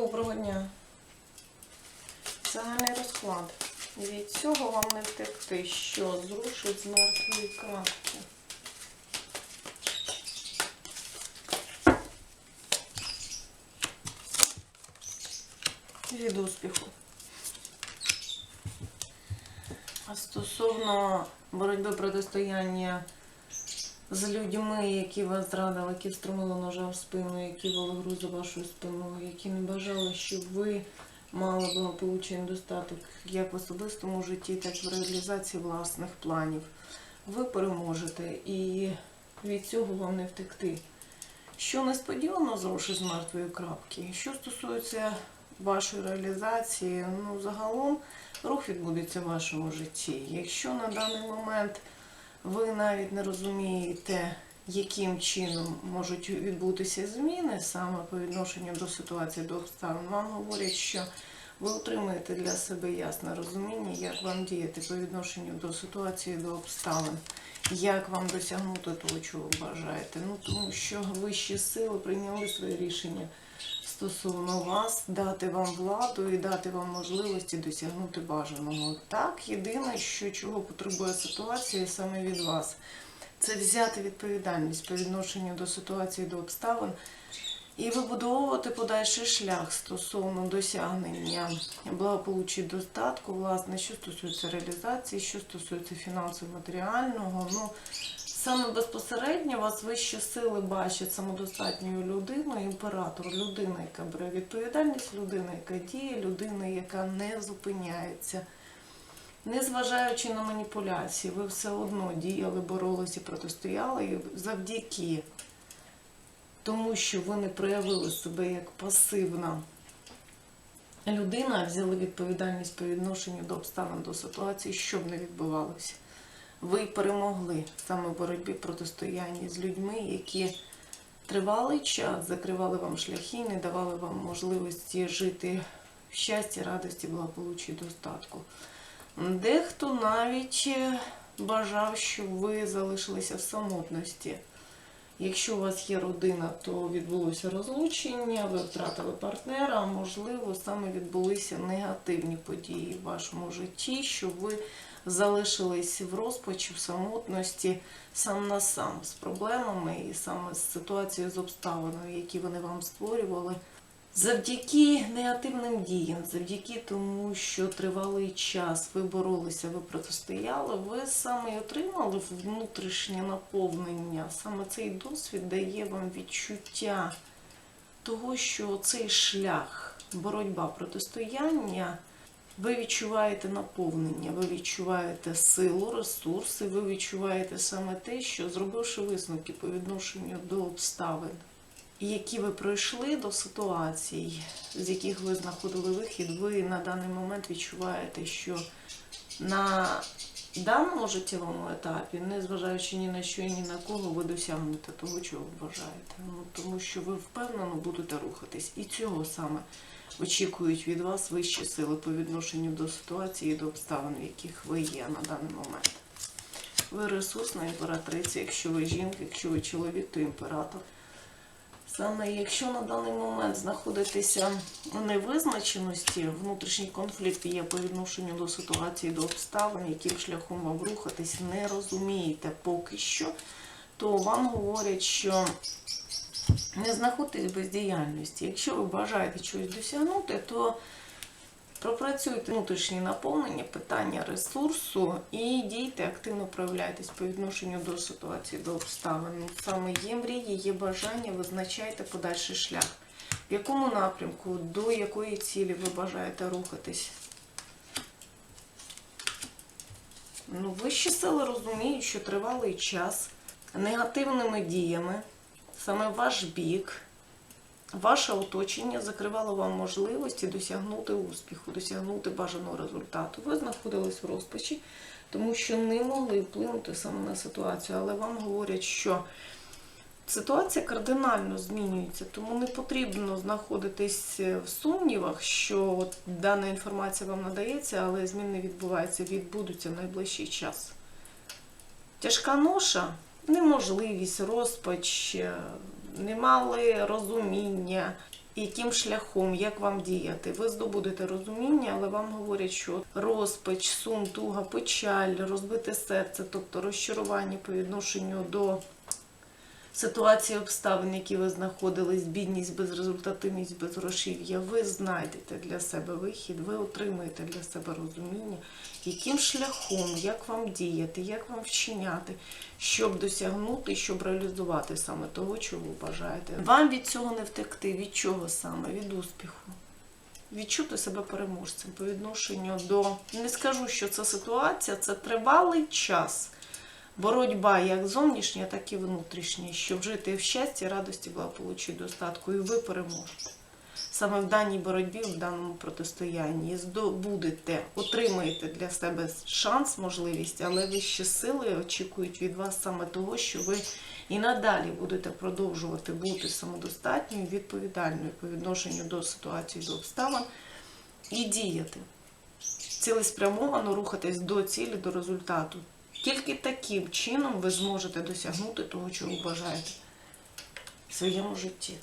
Доброго дня. Загальний розклад. Від цього вам не втекти, що зрушить з мертвої кратки. Від успіху. А стосовно боротьби протистояння з людьми, які вас зрадили, які встромили ножа в спину, які вели гру за вашою спиною, які не бажали, щоб ви мали благополуччя і достаток як в особистому житті, так і в реалізації власних планів. Ви переможете і від цього вам не втекти. Що несподівано зрушить з мертвої крапки. Що стосується вашої реалізації, ну загалом рух відбудеться в вашому житті. Якщо на даний момент ви навіть не розумієте, яким чином можуть відбутися зміни саме по відношенню до ситуації, до обставин, вам говорять, що ви отримаєте для себе ясне розуміння, як вам діяти по відношенню до ситуації, до обставин, як вам досягнути того, чого бажаєте. Ну тому що вищі сили прийняли своє рішення стосовно вас, дати вам владу і дати вам можливості досягнути бажаного. Так, єдине, що чого потребує ситуація саме від вас, це взяти відповідальність по відношенню до ситуації, до обставин і вибудовувати подальший шлях стосовно досягнення благополуччя достатку, власне, що стосується реалізації, що стосується фінансово-матеріального. Ну, Саме безпосередньо вас вищі сили бачать самодостатньою людиною, імператор, людина, яка бере відповідальність, людина, яка діє, людина, яка не зупиняється. Незважаючи на маніпуляції, ви все одно діяли, боролися, протистояли завдяки тому, що ви не проявили себе як пасивна людина, а взяли відповідальність по відношенню до обставин, до ситуації, що б не відбувалося ви перемогли саме в боротьбі протистоянні з людьми, які тривалий час закривали вам шляхи, не давали вам можливості жити в щасті, радості, благополуччі, достатку. Дехто навіть е, бажав, щоб ви залишилися в самотності. Якщо у вас є родина, то відбулося розлучення, ви втратили партнера, а можливо, саме відбулися негативні події в вашому житті, що ви залишились в розпачі, в самотності сам на сам з проблемами і саме з ситуацією з обставиною, які вони вам створювали. Завдяки негативним діям, завдяки тому, що тривалий час ви боролися, ви протистояли, ви саме отримали внутрішнє наповнення. Саме цей досвід дає вам відчуття того, що цей шлях, боротьба, протистояння, ви відчуваєте наповнення, ви відчуваєте силу, ресурси, ви відчуваєте саме те, що зробивши висновки по відношенню до обставин які ви пройшли до ситуацій, з яких ви знаходили вихід, ви на даний момент відчуваєте, що на даному життєвому етапі, незважаючи ні на що і ні на кого, ви досягнете того, чого ви бажаєте. Ну, тому що ви впевнено будете рухатись. І цього саме очікують від вас вищі сили по відношенню до ситуації і до обставин, в яких ви є на даний момент. Ви ресурсна імператриця, якщо ви жінка, якщо ви чоловік, то імператор. Саме якщо на даний момент знаходитеся у невизначеності, внутрішній конфлікт є по відношенню до ситуації, до обставин, яким шляхом вам рухатись, не розумієте поки що, то вам говорять, що не знаходитесь без діяльності. Якщо ви бажаєте чогось досягнути, то Пропрацюйте внутрішнє наповнення, питання ресурсу і дійте, активно проявляйтесь по відношенню до ситуації, до обставин. Саме є мрії, є бажання, визначайте подальший шлях. В якому напрямку, до якої цілі ви бажаєте рухатись? Ну, Вищі сили розуміють, що тривалий час негативними діями, саме ваш бік. Ваше оточення закривало вам можливості досягнути успіху, досягнути бажаного результату. Ви знаходились в розпачі, тому що не могли вплинути саме на ситуацію, але вам говорять, що ситуація кардинально змінюється, тому не потрібно знаходитись в сумнівах, що от дана інформація вам надається, але змін не відбувається, відбудуться в найближчий час. Тяжка ноша, неможливість, розпач, не мали розуміння, яким шляхом, як вам діяти. Ви здобудете розуміння, але вам говорять, що розпач, сум, туга, печаль, розбите серце, тобто розчарування по відношенню до ситуації обставин, які ви знаходились, бідність, безрезультативність, безгрошів'я, ви знайдете для себе вихід, ви отримаєте для себе розуміння, яким шляхом, як вам діяти, як вам вчиняти, щоб досягнути, щоб реалізувати саме того, чого ви бажаєте. Вам від цього не втекти. Від чого саме? Від успіху. Відчути себе переможцем по відношенню до не скажу, що це ситуація, це тривалий час боротьба як зовнішня, так і внутрішня, щоб жити в щасті, радості, благополуччі, достатку, і ви переможете. Саме в даній боротьбі, в даному протистоянні здобудете, отримаєте для себе шанс, можливість, але вищі сили очікують від вас саме того, що ви і надалі будете продовжувати бути самодостатньою, відповідальною по відношенню до ситуації, до обставин і діяти цілеспрямовано рухатись до цілі, до результату. Тільки таким чином ви зможете досягнути того, чого бажаєте в своєму житті.